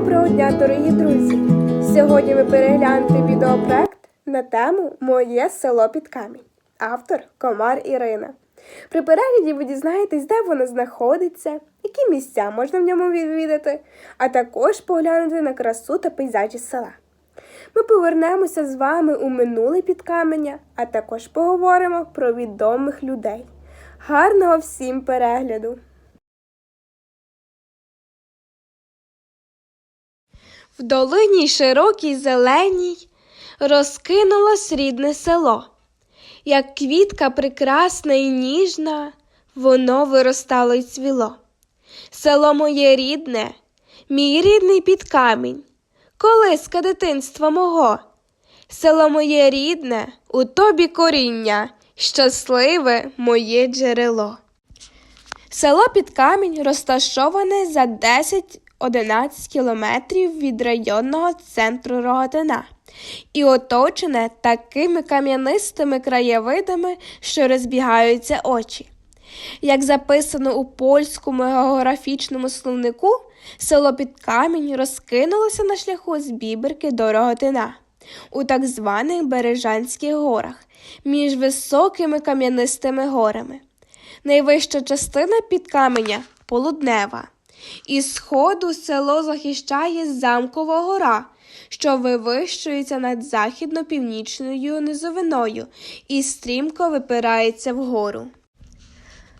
Доброго дня, дорогі друзі! Сьогодні ви переглянете відеопроект на тему Моє село під камінь. Автор Комар Ірина. При перегляді ви дізнаєтесь, де воно знаходиться, які місця можна в ньому відвідати, а також поглянути на красу та пейзажі села. Ми повернемося з вами у минуле під каменя, а також поговоримо про відомих людей. Гарного всім перегляду! В долині широкій зеленій розкинулось рідне село. Як квітка прекрасна і ніжна, воно виростало й цвіло. Село моє рідне, мій рідний під камінь, колиска дитинства мого. Село моє рідне, у тобі коріння, щасливе моє джерело. Село під камінь розташоване за 10-11 кілометрів від районного центру Рогатина і оточене такими кам'янистими краєвидами, що розбігаються очі. Як записано у польському географічному словнику, село під камінь розкинулося на шляху з Біберки до Рогатина у так званих Бережанських горах між високими кам'янистими горами. Найвища частина під каменя полуднева. Із сходу село захищає замкова гора, що вивищується над західно-північною низовиною і стрімко випирається вгору.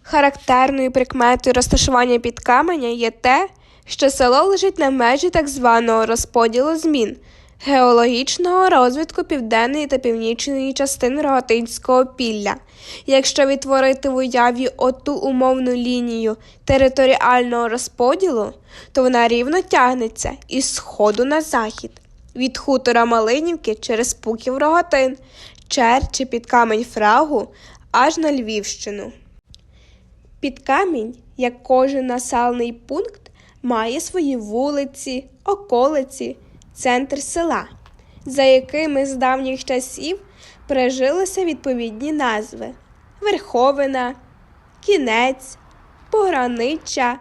Характерною прикметою розташування під каменя є те, що село лежить на межі так званого розподілу змін геологічного розвитку південної та північної частин Рогатинського пілля. Якщо відтворити в уяві оту умовну лінію територіального розподілу, то вона рівно тягнеться із сходу на захід, від хутора Малинівки через Пуків Рогатин, Черчі під камень Фрагу аж на Львівщину. Під камінь, як кожен населений пункт, має свої вулиці, околиці, центр села, за якими з давніх часів прижилися відповідні назви: Верховина, Кінець, Пограниччя,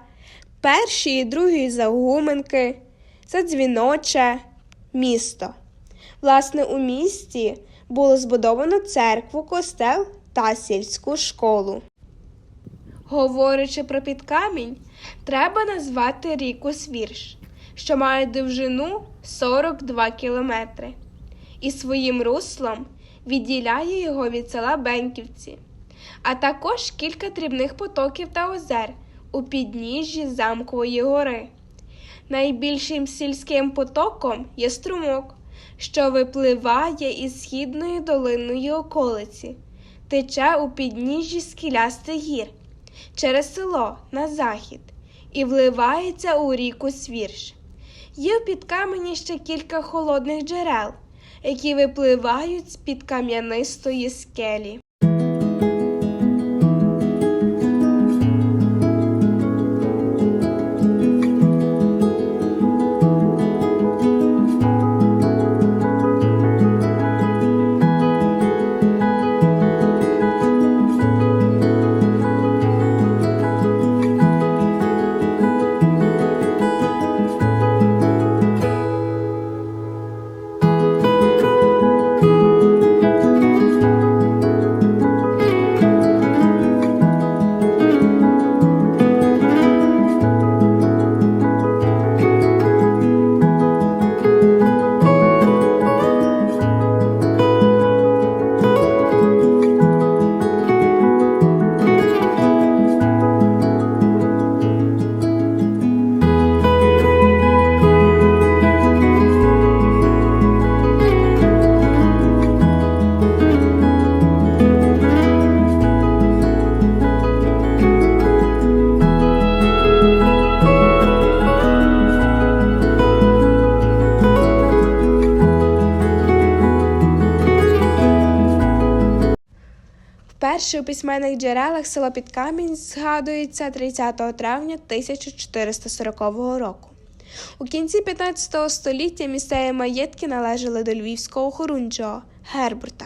перші і другі Загуменки, Задзвіноче, місто. Власне, у місті було збудовано церкву, костел та сільську школу. Говорячи про підкамінь, треба назвати ріку Свірш, що має довжину 42 кілометри, і своїм руслом відділяє його від села Бенківці, а також кілька дрібних потоків та озер у підніжжі Замкової гори. Найбільшим сільським потоком є струмок, що випливає із східної долинної околиці, тече у підніжжі скелястих гір через село на захід і вливається у ріку Свірш. Є в підкамені ще кілька холодних джерел, які випливають з-під кам'янистої скелі. Вперше у письменних джерелах село Підкамінь згадується 30 травня 1440 року. У кінці 15 століття місцеві маєтки належали до львівського хорунжого Гербурта.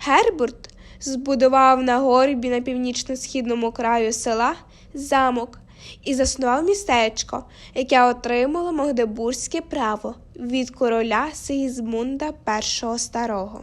Гербурт збудував на горбі на північно-східному краю села замок, і заснував містечко, яке отримало Магдебурзьке право від короля Сигізмунда І Старого.